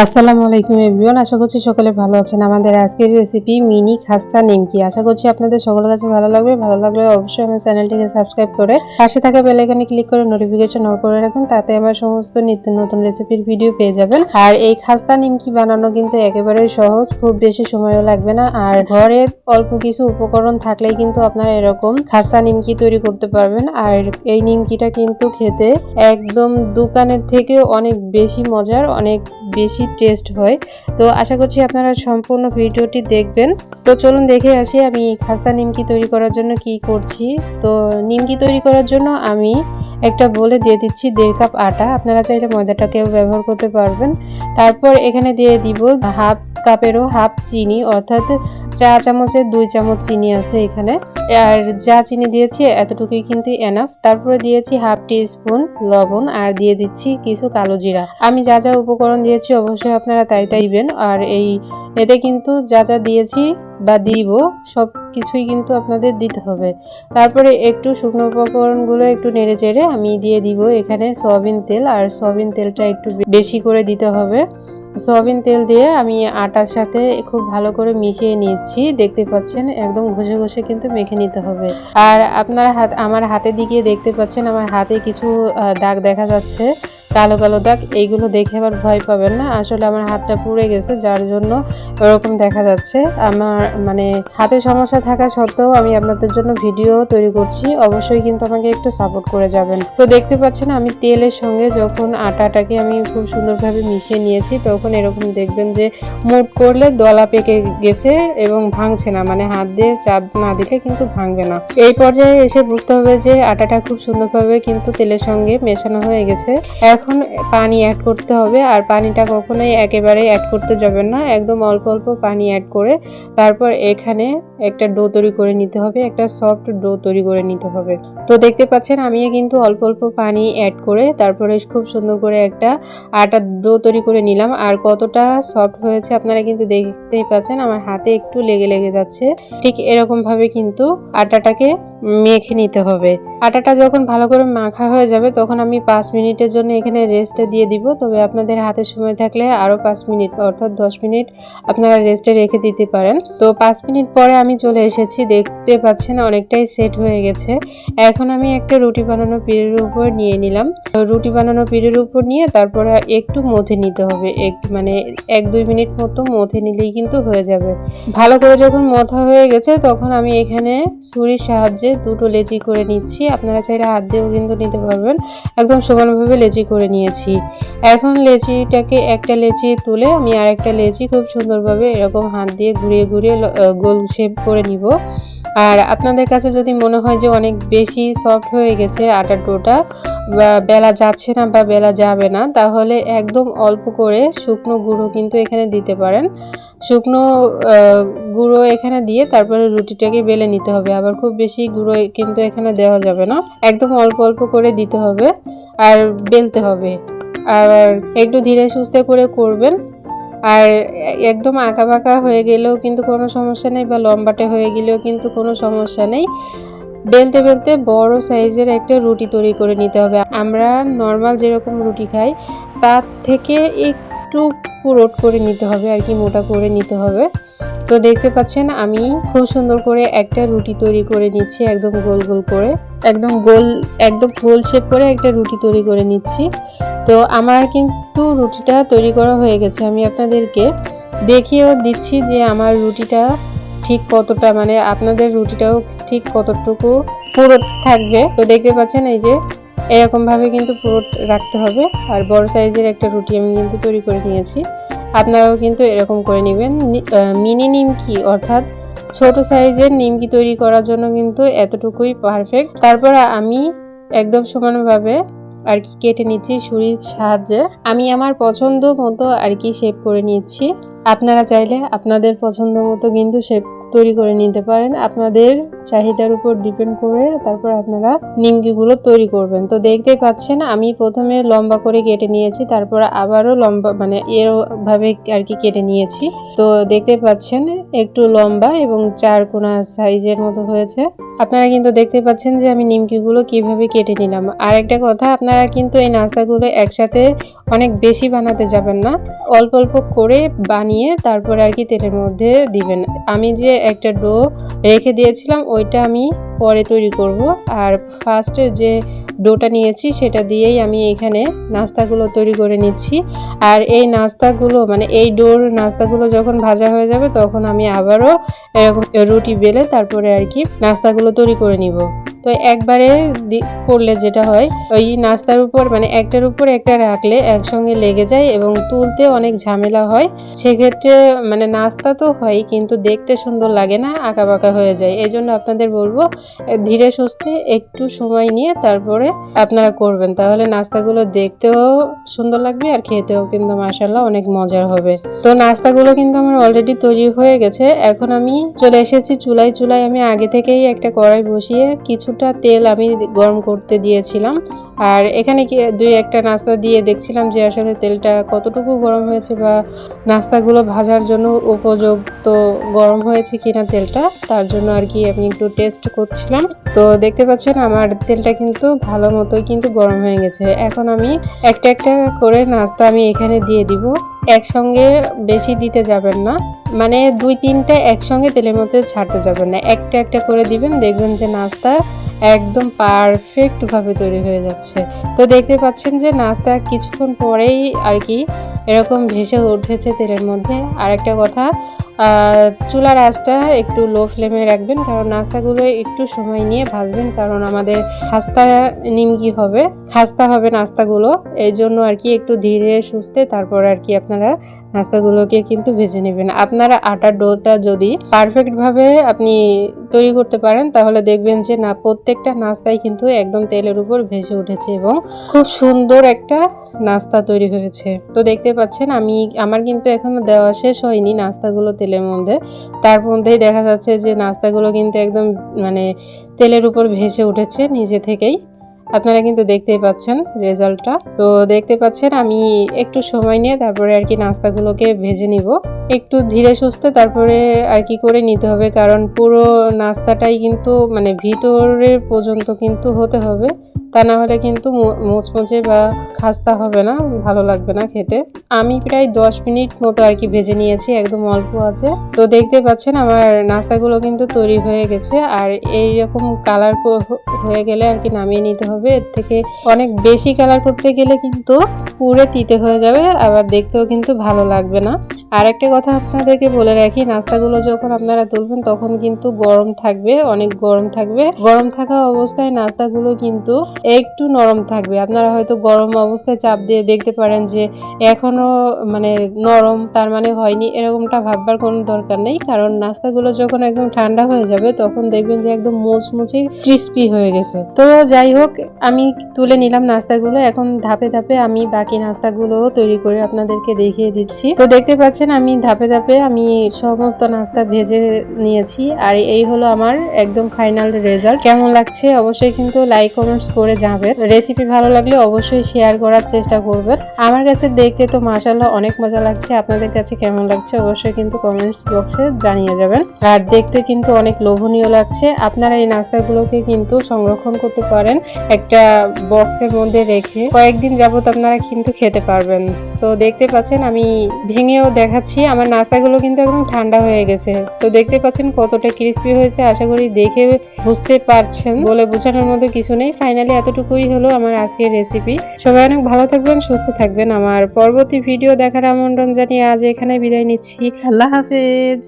আসসালামু আলাইকুম এভরিওয়ান, আশা করছি সকলে ভালো আছেন। আমাদের আজকের রেসিপি মিনি খাস্তা নিমকি। আশা করছি আপনাদের সকলের কাছে ভালো লাগবে। ভালো লাগলে অবশ্যই আমার চ্যানেলটিকে সাবস্ক্রাইব করে পাশে থাকা বেল আইকনে ক্লিক করে নোটিফিকেশন অন করে রাখুন তাতে আমার সমস্ত নিত্য নতুন রেসিপির ভিডিও পেয়ে যাবেন। আর এই খাস্তা নিমকি বানানো কিন্তু একেবারেই সহজ, খুব বেশি সময়ও লাগবে না। আর ঘরে অল্প কিছু উপকরণ থাকলেই কিন্তু আপনারা এরকম খাস্তা নিমকি তৈরি করতে পারবেন। আর এই নিমকিটা কিন্তু খেতে একদম দোকানের থেকে অনেক বেশি মজার, অনেক বেশি টেস্ট হয়। তো আশা করছি আপনারা সম্পূর্ণ ভিডিওটি দেখবেন। তো চলুন দেখে আসি আমি খাস্তা নিমকি তৈরি করার জন্য কি করছি। তো নিমকি তৈরি করার জন্য আমি একটা বলে দিয়ে দিচ্ছি দেড় কাপ আটা। আপনারা চাইলে ময়দাটাকেও ব্যবহার করতে পারবেন। তারপর এখানে দিয়ে দিব হাফ কাপেরও হাফ চিনি, অর্থাৎ চা চামচের দুই চামচ চিনি আছে এখানে। আর যা চিনি দিয়েছি, এতটুকুই কিন্তু এনাফ তারপরে দিয়েছি হাফ টি স্পুন লবণ আর দিয়ে দিচ্ছি কিছু কালো জিরা। আমি যা যা উপকরণ দিয়েছি অবশ্যই আপনারা তাই তাই দিবেন। আর এই এতে কিন্তু যা যা দিয়েছি বা দিব, সব কিছুই কিন্তু আপনাদের দিতে হবে। তারপরে একটু শুকনো উপকরণগুলো একটু নেড়ে চেড়ে আমি দিয়ে দিব এখানে সয়াবিন তেল। আর সয়াবিন তেলটা একটু বেশি করে দিতে হবে। সয়াবিন তেল দিয়ে আমি আটার সাথে খুব ভালো করে মিশিয়ে নিচ্ছি। দেখতে পাচ্ছেন, একদম ঘষে ঘষে কিন্তু মেখে নিতে হবে। আর আপনারা হাত, আমার হাতে দিকে দেখতে পাচ্ছেন, আমার হাতে কিছু দাগ দেখা যাচ্ছে। কালো কালো দাগ এইগুলো দেখে আবার ভয় পাবেন না। আসলে আমার হাতটা পুড়ে গেছে, যার জন্য ওরকম দেখা যাচ্ছে। আমার মানে হাতে সমস্যা থাকা সত্ত্বেও আমি আপনাদের জন্য ভিডিও তৈরি করছি। অবশ্যই কিন্তু আমাকে একটু সাপোর্ট করে যাবেন। তো দেখতে পাচ্ছেন, আমি তেলের সঙ্গে যখন আটাটাকে আমি খুব সুন্দরভাবে মিশিয়ে নিয়েছি, তখন এরকম দেখবেন যে মুট করলে দলা পেকে গেছে এবং ভাঙছে না। মানে হাত দিয়ে চাপ না দিলে কিন্তু ভাঙবে না। এই পর্যায়ে এসে বুঝতে হবে যে আটাটা খুব সুন্দরভাবে কিন্তু তেলের সঙ্গে মেশানো হয়ে গেছে। এখন পানি অ্যাড করতে হবে আর পানিটা কখনোই একেবারে অ্যাড করতে যাবেন না। একদম অল্প অল্প পানি অ্যাড করে তারপর এখানে একটা ডো তৈরি করে নিতে হবে, একটা সফট ডো তৈরি করে নিতে হবে। তো দেখতে পাচ্ছেন আমি কিন্তু অল্প অল্প পানি অ্যাড করে তারপরে খুব সুন্দর করে একটা আটার ডো তৈরি করে নিলাম। আর কতটা সফট হয়েছে আপনারা কিন্তু দেখতেই পাচ্ছেন, আমার হাতে একটু লেগে লেগে যাচ্ছে। ঠিক এরকম ভাবে কিন্তু আটাটাকে মেখে নিতে হবে। আটাটা যখন ভালো করে মাখা হয়ে যাবে, তখন আমি পাঁচ মিনিটের জন্য এখানে রেস্টে দিয়ে দিব। তবে আপনাদের হাতে সময় থাকলে আরও পাঁচ মিনিট অর্থাৎ দশ মিনিট আপনারা রেস্টে রেখে দিতে পারেন। তো পাঁচ মিনিট পরে আমি চলে এসেছি। দেখতে পাচ্ছেন অনেকটাই সেট হয়ে গেছে। এখন আমি একটা রুটি বানানো পিড়ের উপর নিয়ে নিলাম। রুটি বানানো পিড়ের উপর নিয়ে তারপরে একটু মথে নিতে হবে। একটু মানে এক, দুই মিনিট মতো মথে নিলেই কিন্তু হয়ে যাবে। ভালো করে যখন মথা হয়ে গেছে তখন আমি এখানে ছুরির সাহায্যে দুটো লেচি করে নিচ্ছি। আপনারা চাইলে হাত দিয়েও কিন্তু নিতে পারবেন। একদম সমানভাবে লেচি করে নিয়েছি। এখন লেচিটাকে একটা লেচি তুলে আমি আর একটা লেচি খুব সুন্দরভাবে এরকম হাত দিয়ে ঘুরিয়ে ঘুরিয়ে গোল শেপ করে নিব। আর আপনাদের কাছে যদি মনে হয় যে অনেক বেশি সফট হয়ে গেছে আটার ডোটা বেলা যাচ্ছে না বা বেলা যাবে না, তাহলে একদম অল্প করে শুকনো গুঁড়ো কিন্তু এখানে দিতে পারেন। শুকনো গুঁড়ো এখানে দিয়ে তারপরে রুটিটাকে বেলে নিতে হবে। আবার খুব বেশি গুঁড়ো কিন্তু এখানে দেওয়া যাবে না। একদম অল্প অল্প করে দিতে হবে আর বেলতে হবে। আর একটু ধীরে সুস্থে করে করবেন। আর একদম আঁকা বাঁকা হয়ে গেলেও কিন্তু কোনো সমস্যা নেই বা লম্বাটে হয়ে গেলেও কিন্তু কোনো সমস্যা নেই। বেলতে বেলতে বড় সাইজের একটা রুটি তৈরি করে নিতে হবে। আমরা নর্মাল যেরকম রুটি খাই, তার থেকে একটু পুরোট করে নিতে হবে আর কি, মোটা করে নিতে হবে। তো দেখতে পাচ্ছেন, আমি খুব সুন্দর করে একটা রুটি তৈরি করে নিচ্ছি, একদম গোল গোল করে। একদম গোল একদম গোল শেপ করে একটা রুটি তৈরি করে নিচ্ছি। তো আমার কিন্তু রুটিটা তৈরি করা হয়ে গেছে। আমি আপনাদেরকে দেখিয়েও দিচ্ছি যে আমার রুটিটা ঠিক কতটা মানে আপনাদের রুটিটাও ঠিক কতটুকু পুরো থাকবে। তো দেখতে পাচ্ছেন এই যে এরকম ভাবে কিন্তু পুরো রাখতে হবে। আর বড় সাইজের একটা রুটি আমি কিন্তু তৈরি করে নিয়েছি। আপনারাও কিন্তু এরকম করে নেবেন। মিনি নিমকি, অর্থাৎ ছোট সাইজের নিমকি তৈরি করার জন্য কিন্তু এতটুকুই পারফেক্ট তারপর আমি একদম সমানভাবে আর কি কেটে নিচ্ছি ছুরির সাহায্যে। আমি আমার পছন্দ মতো আর কি শেপ করে নিচ্ছি। আপনারা চাইলে আপনাদের পছন্দ মতো কিন্তু শেপ তৈরি করে নিতে পারেন। আপনাদের চাহিদার উপর ডিপেন্ড করে তারপর আপনারা নিমকিগুলো তৈরি করবেন। তো দেখতেই পাচ্ছেন, আমি প্রথমে লম্বা করে কেটে নিয়েছি, তারপর আবারও লম্বা মানে এরভাবে আর কি কেটে নিয়েছি। তো দেখতে পাচ্ছেন, একটু লম্বা এবং চার কোনা সাইজের মতো হয়েছে। আপনারা কিন্তু দেখতে পাচ্ছেন যে আমি নিমকিগুলো কীভাবে কেটে নিলাম। আর একটা কথা, আপনারা কিন্তু এই নাস্তাগুলো একসাথে অনেক বেশি বানাতে যাবেন না। অল্প অল্প করে বানিয়ে তারপরে আর কি তেলের মধ্যে দিবেন। আমি যে একটা ডো রেখে দিয়েছিলাম, ওইটা আমি পরে তৈরি করব। আর ফার্স্টে যে ডোটা নিয়েছি, সেটা দিয়েই আমি এখানে নাস্তাগুলো তৈরি করে নিচ্ছি। আর এই নাস্তাগুলো মানে এই ডোর নাস্তাগুলো যখন ভাজা হয়ে যাবে, তখন আমি আবারও এরকম রুটি বেলে তারপরে আর কি নাস্তাগুলো তৈরি করে নিব। তো একবারে করলে যেটা হয়, ওই নাস্তার উপর মানে একটার উপর একটা রাখলে একসঙ্গে লেগে যায় এবং তুলতে অনেক ঝামেলা হয়। সেক্ষেত্রে মানে নাস্তা তো হয়, কিন্তু দেখতে সুন্দর লাগে না আঁকা বাঁকা হয়ে যায়। এই জন্য আপনাদের বলব ধীরে সুস্থে একটু সময় নিয়ে তারপরে আপনারা করবেন। তাহলে নাস্তাগুলো দেখতেও সুন্দর লাগবে আর খেতেও কিন্তু মাসাল্লাহ অনেক মজার হবে। তো নাস্তাগুলো কিন্তু আমার অলরেডি তৈরি হয়ে গেছে। এখন আমি চলে এসেছি চুলাই চুলাই আমি আগে থেকেই একটা কড়াই বসিয়ে কিছুটা তেল আমি গরম করতে দিয়েছিলাম। আর এখানে কি দুই একটা নাস্তা দিয়ে দেখছিলাম যে আসলে তেলটা কতটুকু গরম হয়েছে বা নাস্তাগুলো ভাজার জন্য উপযুক্ত গরম হয়েছে কিনা তেলটা, তার জন্য আর কি আমি একটু টেস্ট করছিলাম। তো দেখতে পাচ্ছেন আমার তেলটা কিন্তু ভালো মতোই কিন্তু গরম হয়ে গেছে। এখন আমি একটা একটা করে নাস্তা আমি এখানে দিয়ে দিব। একসঙ্গে বেশি দিতে যাবেন না। মানে দুই তিনটা একসঙ্গে তেলের মধ্যে ছাড়তে যাবেন না। একটা একটা করে দিবেন, দেখবেন যে নাস্তা একদম পারফেক্টভাবে তৈরি হয়ে যাচ্ছে। তো দেখতে পাচ্ছেন যে নাস্তা কিছুক্ষণ পরেই আর কি এরকম ভেসে উঠেছে তেলের মধ্যে। আর একটা কথা চুলার আঁচটা একটু লো ফ্লেমে রাখবেন, কারণ নাস্তাগুলো একটু সময় নিয়ে ভাজবেন, কারণ আমাদের খাস্তা নিমকি হবে, খাস্তা হবে নাস্তাগুলো। এই জন্য আর কি একটু ধীরে সুস্থে তারপর আর কি আপনারা নাস্তাগুলোকে কিন্তু ভেজে নেবেন। আপনারা আটার ডোটা যদি পারফেক্টভাবে আপনি তৈরি করতে পারেন, তাহলে দেখবেন যে না, প্রত্যেকটা নাস্তাই কিন্তু একদম তেলের উপর ভেসে উঠেছে এবং খুব সুন্দর একটা নাস্তা তৈরি হয়েছে। তো দেখতে পাচ্ছেন, আমি, আমার কিন্তু এখনও দেওয়া শেষ হয়নি নাস্তাগুলো তেলের মধ্যে। তার মধ্যেই দেখা যাচ্ছে যে নাস্তাগুলো কিন্তু একদম মানে তেলের উপর ভেসে উঠেছে নিজে থেকেই। আপনারা কিন্তু দেখতেই পাচ্ছেন রেজাল্টটা। তো দেখতে পাচ্ছেন, আমি একটু সময় নিয়ে তারপরে আর কি নাস্তাগুলোকে ভেজে নিব। একটু ধীরে সুস্থে তারপরে আর কি করে নিতে হবে, কারণ পুরো নাস্তাটাই কিন্তু মানে ভিতরের পর্যন্ত কিন্তু হতে হবে। তা না হলে কিন্তু মুচমুচে বা খাস্তা হবে না, ভালো লাগবে না খেতে। আমি প্রায় দশ মিনিট মতো আর কি ভেজে নিয়েছি, একদম অল্প আছে। তো দেখতে পাচ্ছেন আমার নাস্তাগুলো কিন্তু তৈরি হয়ে গেছে, আর এই রকম কালার হয়ে গেলে আর কি নামিয়ে নিতে হবে। এর থেকে অনেক বেশি কালার করতে গেলে কিন্তু পুরে তিতে হয়ে যাবে, আবার দেখতেও কিন্তু ভালো লাগবে না। আর একটা কথা আপনাদেরকে বলে রাখি, নাস্তাগুলো যখন আপনারা তুলবেন তখন কিন্তু গরম থাকবে, অনেক গরম থাকবে। গরম থাকা অবস্থায় নাস্তাগুলো কিন্তু একটু নরম থাকবে। আপনারা হয়তো গরম অবস্থায় চাপ দিয়ে দেখতে পারেন যে এখনও মানে নরম, তার মানে হয়নি, এরকমটা ভাববার কোনো দরকার নেই। কারণ নাস্তাগুলো যখন একদম ঠান্ডা হয়ে যাবে, তখন দেখবেন যে একদম মুচমুচে ক্রিস্পি হয়ে গেছে। তো যাই হোক, আমি তুলে নিলাম নাস্তাগুলো। এখন ধাপে ধাপে আমি বাকি নাস্তাগুলো তৈরি করে আপনাদেরকে দেখিয়ে দিচ্ছি। তো দেখতে পাচ্ছেন, আমি ধাপে ধাপে আমি সমস্ত নাস্তা ভেজে নিয়েছি। আর এই হলো আমার একদম ফাইনাল রেজাল্ট কেমন লাগছে? অবশ্যই কিন্তু লাইক কমেন্টস করে যাবেন। রেসিপি ভালো লাগলে অবশ্যই শেয়ার করার চেষ্টা করবেন। আমার কাছে দেখতে তো মাসাল্লাহ অনেক মজা লাগছে। আপনাদের কাছে কেমন লাগছে অবশ্যই কিন্তু কমেন্টস বক্সে জানিয়ে যাবেন। আর দেখতে কিন্তু অনেক লোভনীয় লাগছে। আপনারা এই নাস্তাগুলোকে কিন্তু সংরক্ষণ করতে পারেন একটা বক্সের মধ্যে রেখে। কয়েকদিন যাবত আপনারা কিন্তু খেতে পারবেন। তো দেখতে পাচ্ছেন আমি ভেঙেও দেখাচ্ছি। আমার নাস্তাগুলো কিন্তু একদম ঠান্ডা হয়ে গেছে। তো দেখতে পাচ্ছেন কতটা ক্রিস্পি হয়েছে। আশা করি দেখে বুঝতে পারছেন। বলে বোঝানোর মধ্যে কিছু নেই। ফাইনালি এতটুকুই হলো আমার আজকের রেসিপি সবাই অনেক ভালো থাকবেন, সুস্থ থাকবেন। আমার পরবর্তী ভিডিও দেখার আমন্ত্রণ জানিয়ে আজ এখানে বিদায় নিচ্ছি। আল্লাহ হাফেজ।